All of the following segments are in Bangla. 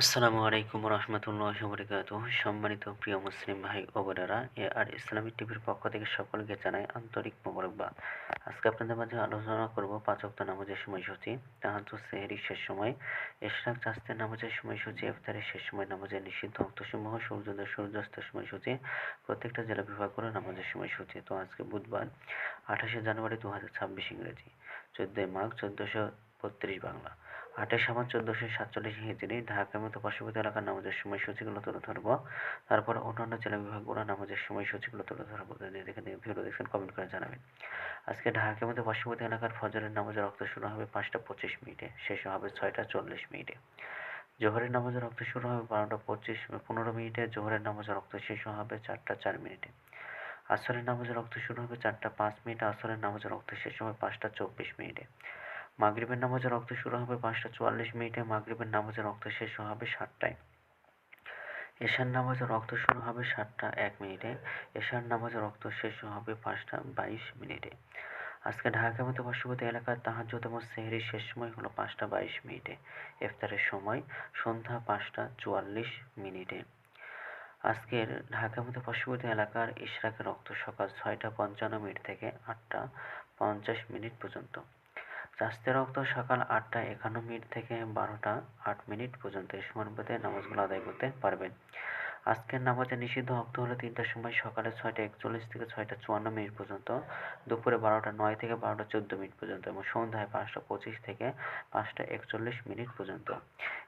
আসসালামু আলাইকুম রহমতুল্লাহ বরকাত সম্মানিত প্রিয় মুসলিম ভাই ও বোনেরা, এ আর ইসলামিক টিভির পক্ষ থেকে সকলকে জানাই আন্তরিক মোবারকবাদ। আজকে আপনাদের মাঝে আলোচনা করব পাঁচ ওয়াক্ত নামাজের সময়সূচি। তাহাজুদ সেহরির শেষ সময়। এশরাক চাস্তের নামাজের সময়সূচি, ইফতারের শেষ সময়, নামাজের নিষিদ্ধ অক্তসমূহ, সূর্যোদয়, সূর্যাস্তের সময়সূচি, প্রত্যেকটা জেলা বিভাগ করে নামাজের সময়সূচি। তো আজকে বুধবার, আঠাশে জানুয়ারি দু হাজার ছাব্বিশ ইংরেজি, চোদ্দোই মাঘ, চোদ্দোশো বত্রিশ বাংলা। আঠাশ সাবান চোদ্দোশো সাতচল্লিশ হিজড়ি ঢাকার মতো পার্শ্ববর্তী এলাকার নামাজের সময়সূচিগুলো তুলে ধরবো। তারপর অন্যান্য জেলা বিভাগগুলো নামাজের সময়সূচিগুলো তুলে ধরবো। দেখে ভিডিও দেখছেন কমেন্ট করে জানাবেন। আজকে ঢাকার মধ্যে পার্শ্ববর্তী এলাকার ফজরের নামাজের রক্ত শুরু হবে পাঁচটা পঁচিশ মিনিটে, শেষ হবে ছয়টা চল্লিশ মিনিটে। জোহরের নামাজের রক্ত শুরু হবে বারোটা পঁচিশ, পনেরো মিনিটে। জোহরের নামাজের রক্ত শেষ হবে চারটা চার মিনিটে। আসরের নামাজের রক্ত শুরু হবে চারটা পাঁচ মিনিটে। আসরের নামাজের রক্ত শেষ হবে পাঁচটা চব্বিশ মিনিটে। মাগরিবের নামাজের রক্ত শুরু হবে পাঁচটা চুয়াল্লিশ মিনিটে, মাগরিবের নামাজের রক্ত শেষ হবে সাতটায়। এশার নামাজের রক্ত শুরু হবে সাতটা এক মিনিটে, এশার নামাজের রক্ত শেষ হবে পাঁচটা বাইশ মিনিটে। আজকে ঢাকা মতো পার্শ্ববর্তী এলাকার তাহাজ্জুদ এবং সেহরির শেষ সময় হলো পাঁচটা বাইশ মিনিটে, ইফতারের সময় সন্ধ্যা পাঁচটা চুয়াল্লিশ মিনিটে। আজকের ঢাকা মতো পার্শ্ববর্তী এলাকার ইশরাকের রক্ত সকাল ছয়টা পঞ্চান্ন মিনিট থেকে আটটা পঞ্চাশ মিনিট পর্যন্ত। চাষতের রক্ত সকাল আটটা একান্ন মিনিট থেকে বারোটা আট মিনিট পর্যন্ত এই সময়ের মধ্যে নামাজগুলো আদায় করতে পারবেন। আজকের নামাজে নিষিদ্ধ অক্ত হলো তিনটার সময় সকালে ছয়টা একচল্লিশ থেকে ছয়টা চুয়ান্ন মিনিট পর্যন্ত, দুপুরে বারোটা নয় থেকে বারোটা চোদ্দ মিনিট পর্যন্ত এবং সন্ধ্যায় পাঁচটা পঁচিশ থেকে পাঁচটা একচল্লিশ মিনিট পর্যন্ত।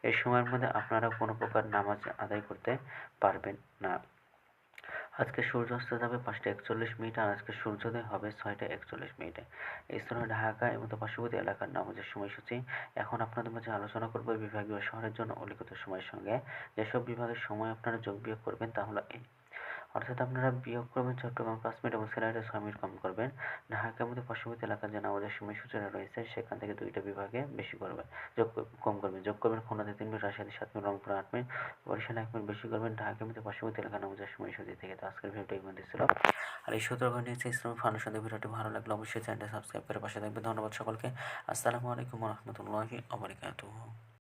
এই সময়ের মধ্যে আপনারা কোনো প্রকার নামাজ আদায় করতে পারবেন না। আজকে সূর্যাস্ত যাবে পাঁচটা একচল্লিশ মিনিট আর আজকে সূর্যোদয় হবে ছয়টা একচল্লিশ মিনিটে। এই স্তরে ঢাকা এবং পার্শ্ববর্তী এলাকার নামাজের সময়সূচি। এখন আপনাদের মাঝে আলোচনা করব বিভাগীয় শহরের জন্য অলিখিত সময়ের সঙ্গে। যেসব বিভাগের সময় আপনারা যোগ বিয়োগ করবেন তা হলো এই অর্থাৎ আপনারা বিয়োগ করবেন চট্টগ্রাম মিনিট এবং সিলেটে ছয় কম করবেন। ঢাকার মধ্যে পার্শ্ববর্তী এলাকার যে নামাজের সময়সূচিটা রয়েছে, সেখান থেকে দুইটা বিভাগে বেশি করবেন। যোগ কম করবেন। যোগ করবেন খুলনাতে তিন মিনিট রাজশাহী সাত মিনিট, রংপুর আট মিনিট, বরিশালে এক মিনিট বেশি করবেন। ঢাকার মধ্যে পার্শ্ববর্তী এলাকার নামাজের সময়সূচি থেকে তো আজকের ভিডিওটা এই মধ্যে ছিল। আর এই সতর্ক নিয়েছে ইসলাম ফাউন্ডেশন ভিডিওটি ভালো লাগলে অবশ্যই চ্যানেলটা সাবস্ক্রাইব করে পাশে থাকবে ধন্যবাদ সকলকে। আসসালামু আলাইকুম রহমতুল্লাহি আবরিকাতুহ